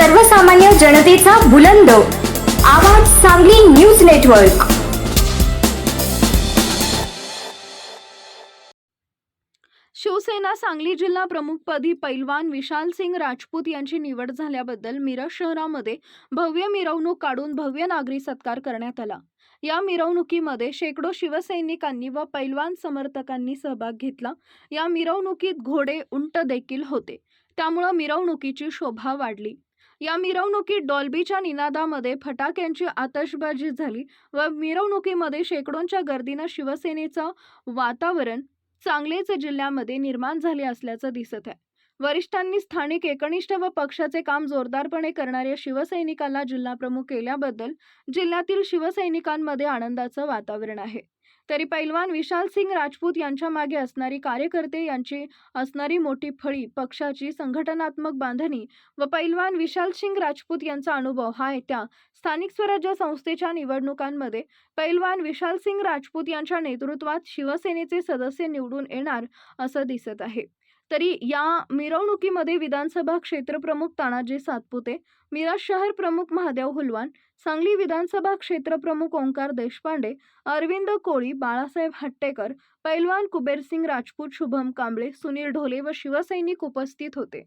सर्वसामान्य जनतेचा बुलंद. आवाज सांगली न्यूज नेटवर्क. शिवसेना सांगली जिल्हा प्रमुखपदी पैलवान विशाल सिंग राजपूत यांची निवड झाल्याबद्दल मिरज शहरामध्ये भव्य मिरवणूक काढून भव्य नागरी सत्कार करण्यात आला. या मिरवणुकीमध्ये शेकडो शिवसैनिकांनी व पैलवान समर्थकांनी सहभाग घेतला. या मिरवणुकीत घोडे उंट देखील होते. त्यामुळं मिरवणुकीची शोभा वाढली. या मिरवणुकीत डॉल्बीच्या निनादामध्ये फटाक्यांची आतषबाजी झाली व मिरवणुकीमध्ये शेकडोंच्या गर्दीनं शिवसेनेचं वातावरण सांगलीच जिल्ह्यामध्ये निर्माण झाले असल्याचं दिसत आहे. वरिष्ठांनी स्थानिक एकनिष्ठ व पक्षाचे काम जोरदारपणे करणाऱ्या शिवसैनिकाला जिल्हाप्रमुख केल्याबद्दल जिल्ह्यातील शिवसैनिकांमध्ये आनंदाचं वातावरण आहे. तरी पैलवान विशाल सिंग राजपूत यांच्या मागे असणारी कार्यकर्ते यांची असणारी मोठी फळी पक्षाची संघटनात्मक बांधणी व पैलवान विशाल सिंग राजपूत यांचा अनुभव हा येत्या स्थानिक स्वराज्य संस्थेच्या निवडणुकांमध्ये पैलवान विशाल सिंग राजपूत यांच्या नेतृत्वात शिवसेनेचे सदस्य निवडून येणार असं दिसत आहे. तरी या मिरवणुकीमध्ये विधानसभा क्षेत्रप्रमुख तानाजी सातपुते मिराज शहर प्रमुख महादेव हुलवान सांगली विधानसभा क्षेत्रप्रमुख ओंकार देशपांडे अरविंद कोळी बाळासाहेब हट्टेकर पैलवान कुबेरसिंग राजपूत शुभम कांबळे सुनील ढोले व शिवसैनिक उपस्थित होते.